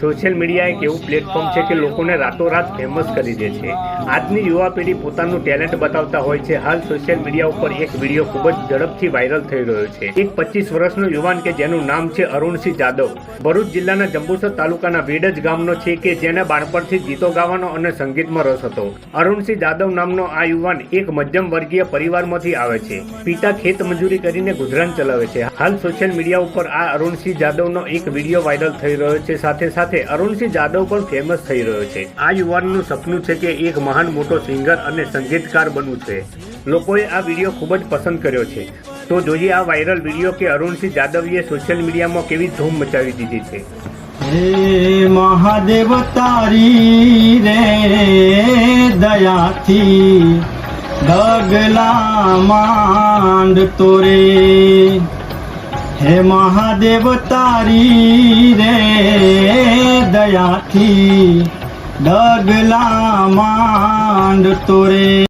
Social media એક એવું platform છે કે લોકોને રાતોરાત ફેમસ કરી દે છે. આજની યુવા પેઢી પોતાનું ટેલેન્ટ બતાવતા હોય છે. હાલ સોશિયલ મીડિયા ઉપર એક વીડિયો ખૂબ જ ઝડપથી વાયરલ થઈ રહ્યો છે. એક પચીસ વર્ષનો યુવાન કે જેનું નામ છે અરુણસિંહ જાદવ. ભરૂચ જિલ્લાના જંબુસર તાલુકાના વેડજ ગામનો છે કે જેને બાળપણથી ગીતો ગાવાનો અને સંગીતમાં રસ હતો. અરુણસિંહ જાદવ નામનો આ યુવાન એક મધ્યમ વર્ગીય પરિવારમાંથી આવે છે. પિતા ખેત મજૂરી કરીને ગુજરાન ચલાવે છે. હાલ સોશિયલ મીડિયા ઉપર આ અરુણસિંહ જાદવનો એક વીડિયો વાયરલ થઈ રહ્યો છે. સાથે સાથે અરુણસિંહ જાદવ પણ ફેમસ થઈ રહ્યો છે. આ યુવાનનું સપનું છે કે એક મહાન મોટો સિંગર અને સંગીતકાર બનવું છે. લોકોએ આ વીડિયો ખૂબ જ પસંદ કર્યો છે. તો જોઈએ આ વાયરલ વીડિયો કે અરુણસિંહ જાદવીએ સોશિયલ મીડિયામાં કેવી ધૂમ મચાવી દીધી છે. હે મહાદેવ તારી રે દયાથી ડગલા માંડ તોરે. હે મહાદેવ તારી દયાથી ડગલા માંડ તોરે.